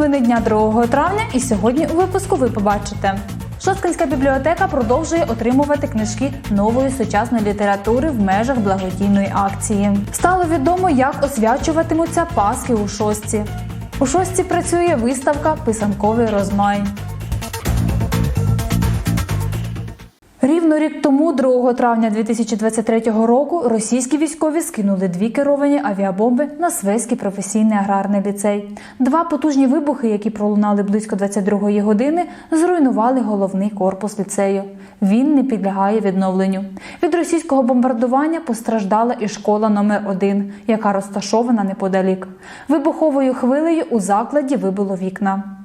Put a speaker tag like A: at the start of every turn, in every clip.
A: новини дня 2 травня, і сьогодні у випуску ви побачите. Шосткинська бібліотека продовжує отримувати книжки нової сучасної літератури в межах благодійної акції. Стало відомо, як освячуватимуться Пасхи у шостці. У шостці працює виставка Писанковий розмай. Рівно рік тому, 2 травня 2023 року, російські військові скинули дві керовані авіабомби на Свеський професійний аграрний ліцей. Два потужні вибухи, які пролунали близько 22-ї години, зруйнували головний корпус ліцею. Він не підлягає відновленню. Від російського бомбардування постраждала і школа номер 1 яка розташована неподалік. Вибуховою хвилею у закладі вибило вікна.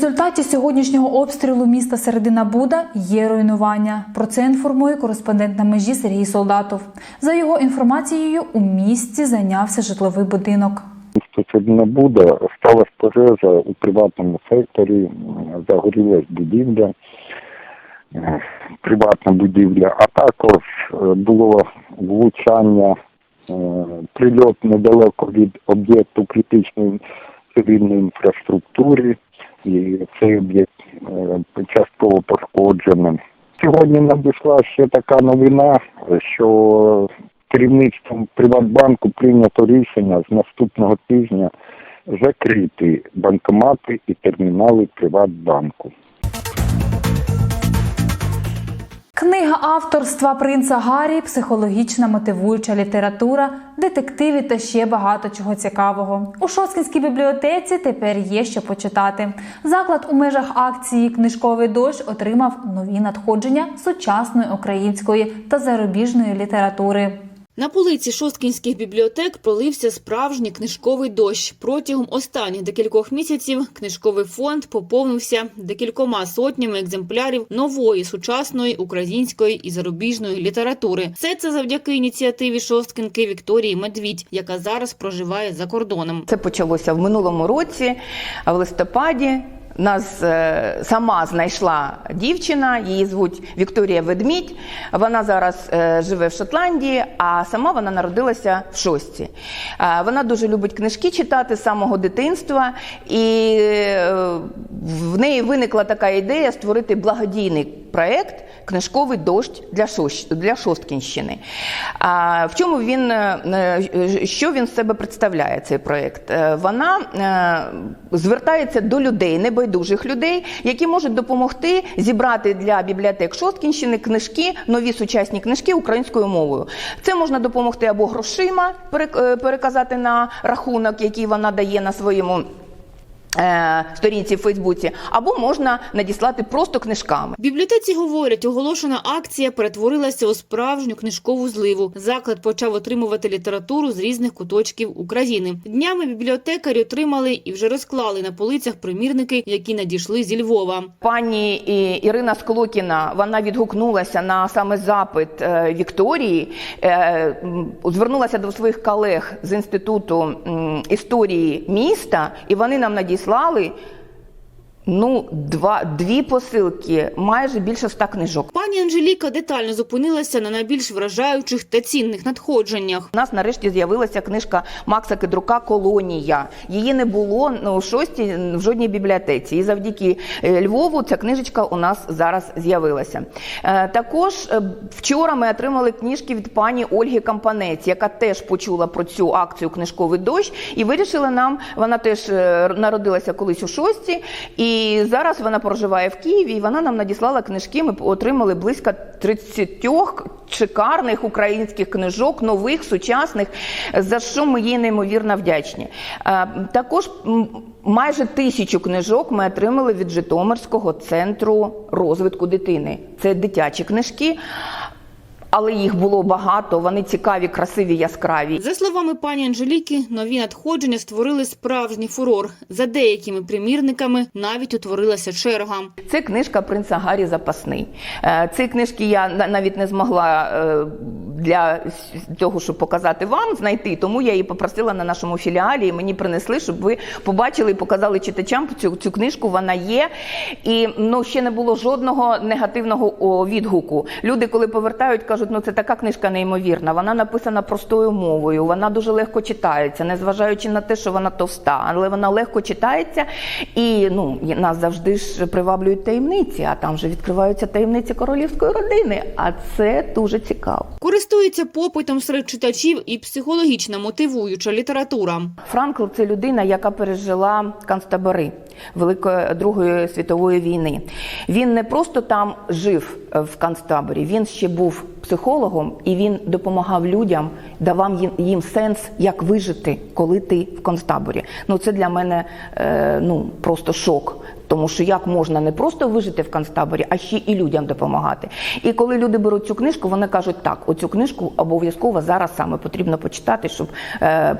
A: Результаті сьогоднішнього обстрілу міста Середина Буда є руйнування. Про це інформує кореспондент на межі Сергій Солдатов. За його інформацією, у місті зайнявся житловий будинок.
B: Стосовно буде сталася пожежа у приватному секторі, загорілась будівля, е, приватна будівля, а також е, було влучання, е, прильот недалеко від об'єкту критичної цивільної інфраструктури, і цей об'єкт е, частково пошкоджений. Сьогодні надійшла ще така новина, що керівництвом Приватбанку прийнято рішення з наступного тижня закрити банкомати і термінали Приватбанку.
A: Книга авторства принца Гаррі, психологічна мотивуюча література, детективи та ще багато чого цікавого. У Шоскінській бібліотеці тепер є що почитати. Заклад у межах акції Книжковий дощ отримав нові надходження сучасної української та зарубіжної літератури.
C: На полиці шосткінських бібліотек пролився справжній книжковий дощ. Протягом останніх декількох місяців книжковий фонд поповнився декількома сотнями екземплярів нової сучасної української і зарубіжної літератури. Все це завдяки ініціативі шосткінки Вікторії Медвідь, яка зараз проживає за кордоном.
D: Це почалося в минулому році, в листопаді. Нас е, сама знайшла дівчина, її звуть Вікторія Ведмідь. Вона зараз е, живе в Шотландії, а сама вона народилася в шості. Е, вона дуже любить книжки читати з самого дитинства, і в неї виникла така ідея створити благодійний проект Книжковий дощ для Шосткінщини. В чому він що він з себе представляє? Цей проект? Е, Вона звертається до людей, небайдужих людей, які можуть допомогти зібрати для бібліотек Шосткінщини книжки, нові сучасні книжки українською мовою. Це можна допомогти або грошима е, переказати на рахунок, який вона дає на своєму. Е, Сторінці в Фейсбуці, або можна надіслати просто книжками.
C: В бібліотеці говорять, оголошена акція перетворилася у справжню книжкову зливу. Заклад почав отримувати літературу з різних куточків України. Днями бібліотекарі отримали і вже розклали на полицях примірники, які надійшли зі Львова.
D: Пані Ірина Склокіна вона відгукнулася на саме запит е, Вікторії, е, звернулася до своїх колег з інституту історії міста, і вони нам надіслали надіслали Ну, два дві посилки, майже більше ста книжок.
C: Пані Анжеліка детально зупинилася на найбільш вражаючих та цінних надходженнях.
D: У нас нарешті з'явилася книжка Макса Кедрука Колонія. Її не було ну, в шостій в жодній бібліотеці. І завдяки е, Львову ця книжечка у нас зараз з'явилася. Е, Також е, вчора ми отримали книжки від пані Ольги Кампанець, яка теж почула про цю акцію Книжковий дощ і вирішила нам. Вона теж народилася колись у шості, і зараз вона проживає в Києві. І вона нам надіслала книжки. Ми отримали близько 30 шикарних українських книжок, нових, сучасних, за що ми їй неймовірно вдячні. Також майже тисячу книжок ми отримали від Житомирського центру розвитку дитини. Це дитячі книжки. Але їх було багато, вони цікаві, красиві, яскраві.
C: За словами пані Анжеліки, нові надходження створили справжній фурор. За деякими примірниками навіть утворилася черга.
D: Це книжка принца Гаррі Запасний. Е, Ці книжки я навіть не змогла е, для того, щоб показати вам, знайти. Тому я її попросила на нашому філіалі, і мені принесли, щоб ви побачили і показали читачам цю, цю книжку. Вона є. І ну, ще не було жодного негативного відгуку. Люди, коли повертають, кажуть, ну це така книжка неймовірна. Вона написана простою мовою, вона дуже легко читається, незважаючи на те, що вона товста, але вона легко читається. І ну, нас завжди ж приваблюють таємниці, а там вже відкриваються таємниці королівської родини. А це дуже цікаво.
C: Користується попитом серед читачів і психологічно мотивуюча література.
D: Франкл це людина, яка пережила концтабори Великої Другої світової війни. Він не просто там жив в концтаборі, він ще був психологом і він допомагав людям, давав їм, сенс, як вижити, коли ти в концтаборі. Ну це для мене е, ну просто шок. Тому що як можна не просто вижити в концтаборі, а ще і людям допомагати. І коли люди беруть цю книжку, вони кажуть, так, оцю книжку обов'язково зараз саме потрібно почитати, щоб е,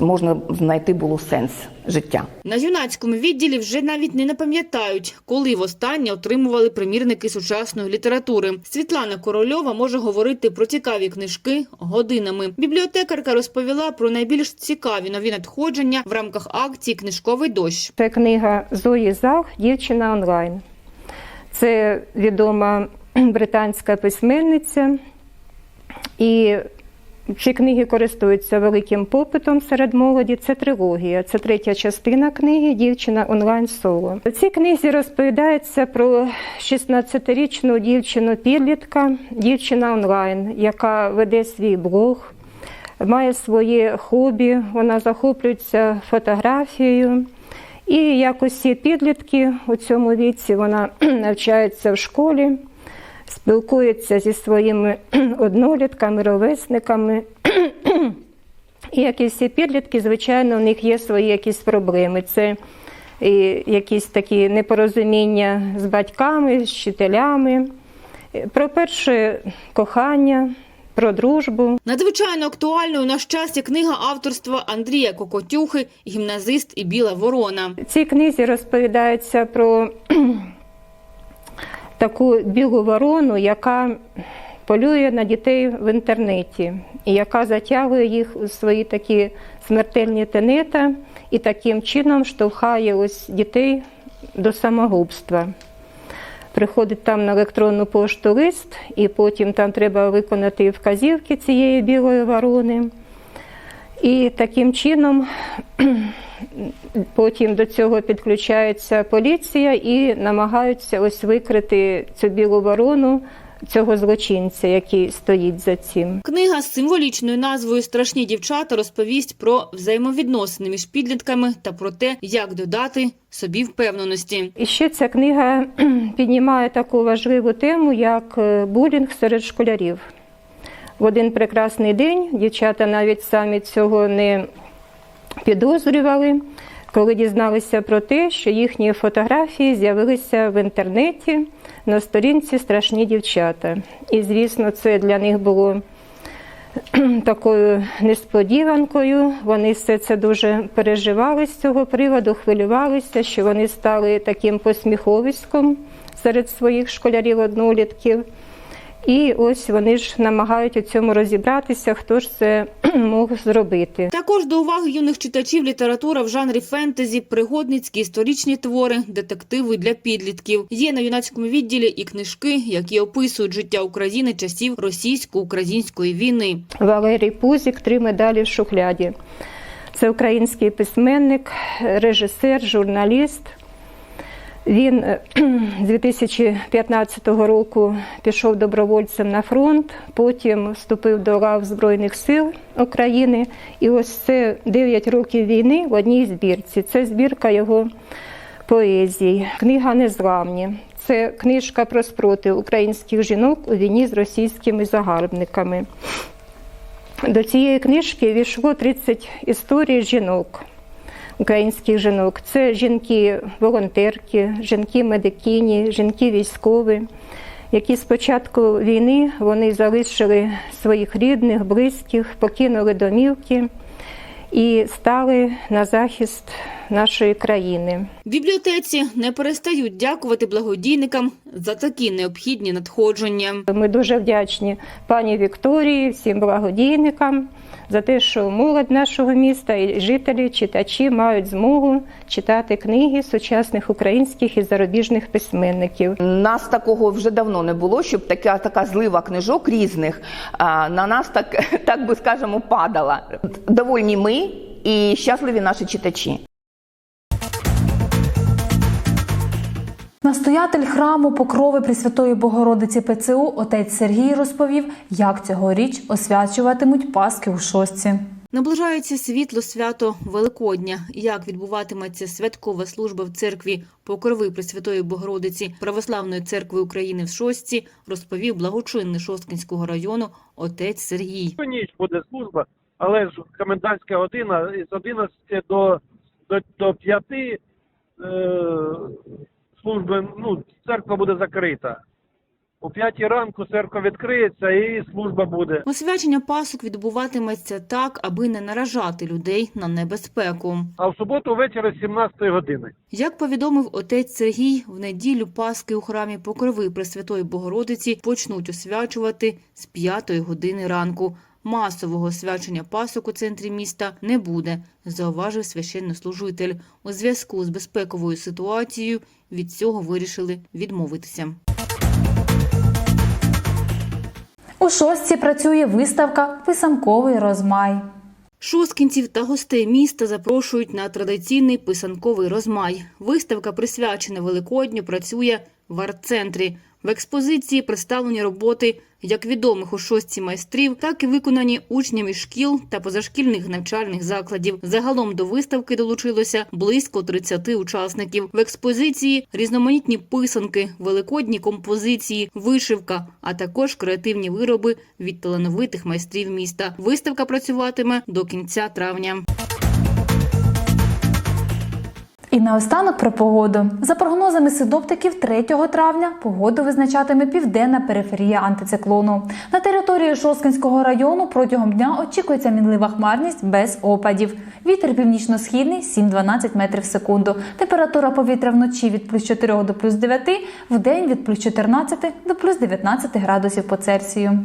D: можна знайти було сенс життя.
C: На юнацькому відділі вже навіть не напам'ятають, коли востаннє отримували примірники сучасної літератури. Світлана Корольова може говорити про цікаві книжки годинами. Бібліотекарка розповіла про найбільш цікаві нові надходження в рамках акції Книжковий дощ.
E: Це книга Зої Зах Дівчина онлайн. Це відома британська письменниця. І ці книги користуються великим попитом серед молоді. Це трилогія. Це третя частина книги Дівчина онлайн соло. У цій книзі розповідається про 16-річну дівчину підлітка, дівчина онлайн, яка веде свій блог, має своє хобі, вона захоплюється фотографією. І як усі підлітки у цьому віці вона навчається в школі, спілкується зі своїми однолітками, ровесниками. І як і всі підлітки, звичайно, у них є свої якісь проблеми. Це і якісь такі непорозуміння з батьками, з вчителями. Про перше кохання, про дружбу.
C: Надзвичайно актуальною на щастя книга авторства Андрія Кокотюхи «Гімназист і біла ворона».
E: В цій книзі розповідається про таку білу ворону, яка полює на дітей в інтернеті, і яка затягує їх у свої такі смертельні тенета і таким чином штовхає ось дітей до самогубства. Приходить там на електронну пошту лист, і потім там треба виконати вказівки цієї білої ворони. І таким чином потім до цього підключається поліція і намагаються ось викрити цю білу ворону, цього злочинця, який стоїть за цим.
C: Книга з символічною назвою «Страшні дівчата» розповість про взаємовідносини між підлітками та про те, як додати собі впевненості.
E: І ще ця книга піднімає таку важливу тему, як е, булінг серед школярів. В один прекрасний день дівчата навіть самі цього не підозрювали, коли дізналися про те, що їхні фотографії з'явилися в інтернеті на сторінці Страшні дівчата. І, звісно, це для них було такою несподіванкою. Вони все це дуже переживали з цього приводу, хвилювалися, що вони стали таким посміховиськом серед своїх школярів-однолітків. І ось вони ж намагають у цьому розібратися, хто ж це мог зробити.
C: Також до уваги юних читачів література в жанрі фентезі, пригодницькі історичні твори, детективи для підлітків. Є на юнацькому відділі і книжки, які описують життя України часів російсько-української війни.
E: Валерій Пузік три медалі в шухляді. Це український письменник, режисер, журналіст. Він е, з 2015 року пішов добровольцем на фронт, потім вступив до лав Збройних сил України. І ось це 9 років війни в одній збірці. Це збірка його поезій. Книга Незламні. Це книжка про спротив українських жінок у війні з російськими загарбниками. До цієї книжки війшло 30 історій жінок, українських жінок. Це жінки-волонтерки, жінки-медикині, жінки-військові, які з початку війни вони залишили своїх рідних, близьких, покинули домівки і стали на захист нашої країни.
C: В бібліотеці не перестають дякувати благодійникам за такі необхідні надходження.
E: Ми дуже вдячні пані Вікторії, всім благодійникам за те, що молодь нашого міста і жителі, читачі мають змогу читати книги сучасних українських і зарубіжних письменників.
D: Нас такого вже давно не було, щоб така така злива книжок різних на нас так, так би скажемо, падала. Довольні ми і щасливі наші читачі.
A: Настоятель храму Покрови Пресвятої Богородиці ПЦУ отець Сергій розповів, як цьогоріч освячуватимуть Паски у шостці.
C: Наближається світло свято Великодня. Як відбуватиметься святкова служба в церкві Покрови Пресвятої Богородиці Православної церкви України в Шостці, розповів благочинний Шосткинського району отець Сергій.
F: Ніч буде служба, але ж комендантська година з 11 до, до, до 5 е, служби, ну, церква буде закрита. О 5 ранку церква відкриється і служба буде.
C: Освячення пасок відбуватиметься так, аби не наражати людей на небезпеку.
F: А в суботу ввечері з 17 години.
C: Як повідомив отець Сергій, в неділю Паски у храмі Покрови Пресвятої Богородиці почнуть освячувати з 5 години ранку. Масового освячення пасок у центрі міста не буде, зауважив священнослужитель. У зв'язку з безпековою ситуацією від цього вирішили відмовитися.
A: У шостці працює виставка Писанковий розмай.
C: Шосткінців та гостей міста запрошують на традиційний писанковий розмай. Виставка, присвячена Великодню, працює в арт-центрі. В експозиції представлені роботи як відомих у шостці майстрів, так і виконані учнями шкіл та позашкільних навчальних закладів. Загалом до виставки долучилося близько 30 учасників. В експозиції різноманітні писанки, великодні композиції, вишивка, а також креативні вироби від талановитих майстрів міста. Виставка працюватиме до кінця травня.
A: І наостанок про погоду. За прогнозами синоптиків, 3 травня погоду визначатиме південна периферія антициклону. На території Шосткинського району протягом дня очікується мінлива хмарність без опадів. Вітер північно-східний 7-12 метрів в секунду. Температура повітря вночі від плюс 4 до плюс 9, вдень від плюс 14 до плюс 19 градусів по Цельсію.